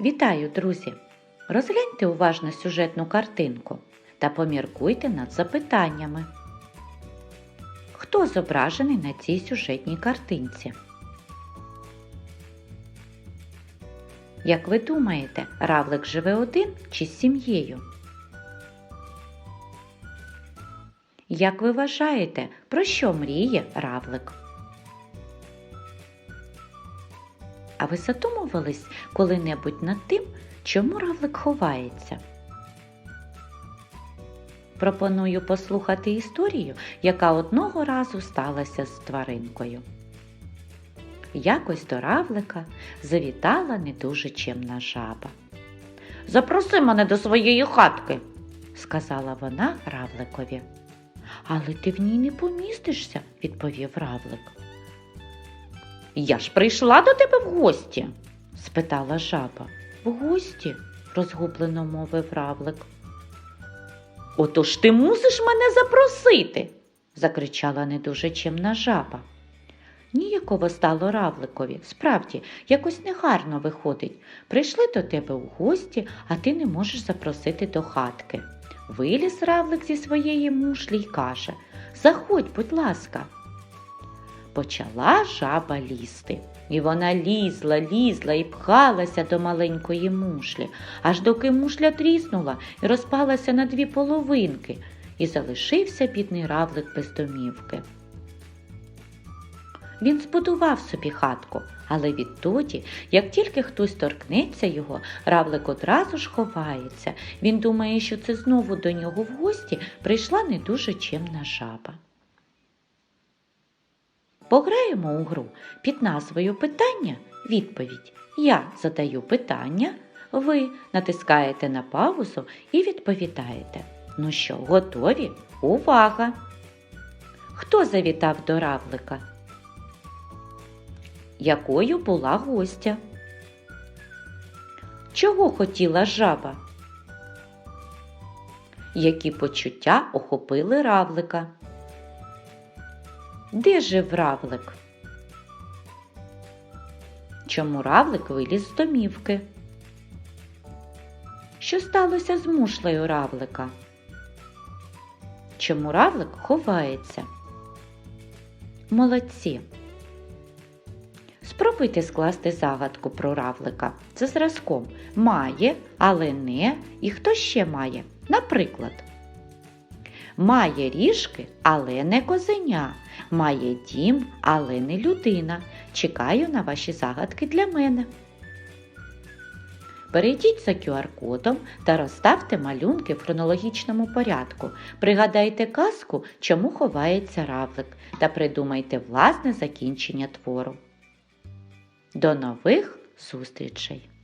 Вітаю, друзі! Розгляньте уважно сюжетну картинку та поміркуйте над запитаннями. Хто зображений на цій сюжетній картинці? Як ви думаєте, равлик живе один чи з сім'єю? Як ви вважаєте, про що мріє равлик? А ви задумувались коли-небудь над тим, чому равлик ховається? Пропоную послухати історію, яка одного разу сталася з тваринкою. Якось до равлика завітала не дуже чемна жаба. Запроси мене до своєї хатки, сказала вона равликові. Але ти в ній не помістишся, відповів равлик. Я ж прийшла до тебе в гості? спитала жаба. В гості? розгублено мовив равлик. Отож ти мусиш мене запросити, закричала не дуже чимна жаба. Ніяково стало равликові. Справді, якось негарно виходить. Прийшли до тебе в гості, а ти не можеш запросити до хатки. Виліз равлик зі своєї мушлі й каже Заходь, будь ласка. Почала жаба лізти. І вона лізла, лізла і пхалася до маленької мушлі, аж доки мушля тріснула і розпалася на дві половинки, і залишився бідний равлик без домівки. Він збудував собі хатку, але відтоді, як тільки хтось торкнеться його, равлик одразу ж ховається. Він думає, що це знову до нього в гості прийшла не дуже чемна жаба. Пограємо у гру під назвою Питання відповідь. Я задаю питання, ви натискаєте на паузу і відповідаєте. Ну що, готові? Увага! Хто завітав до равлика? Якою була гостя? Чого хотіла жаба? Які почуття охопили равлика? Де жив равлик? Чому равлик виліз з домівки? Що сталося з мушлею равлика? Чому равлик ховається? Молодці. Спробуйте скласти загадку про равлика за зразком має, але не, і хто ще має. Наприклад, має ріжки, але не козеня, має дім, але не людина. Чекаю на ваші загадки для мене. Перейдіть за QR-кодом та розставте малюнки в хронологічному порядку. Пригадайте казку, чому ховається равлик, та придумайте власне закінчення твору. До нових зустрічей!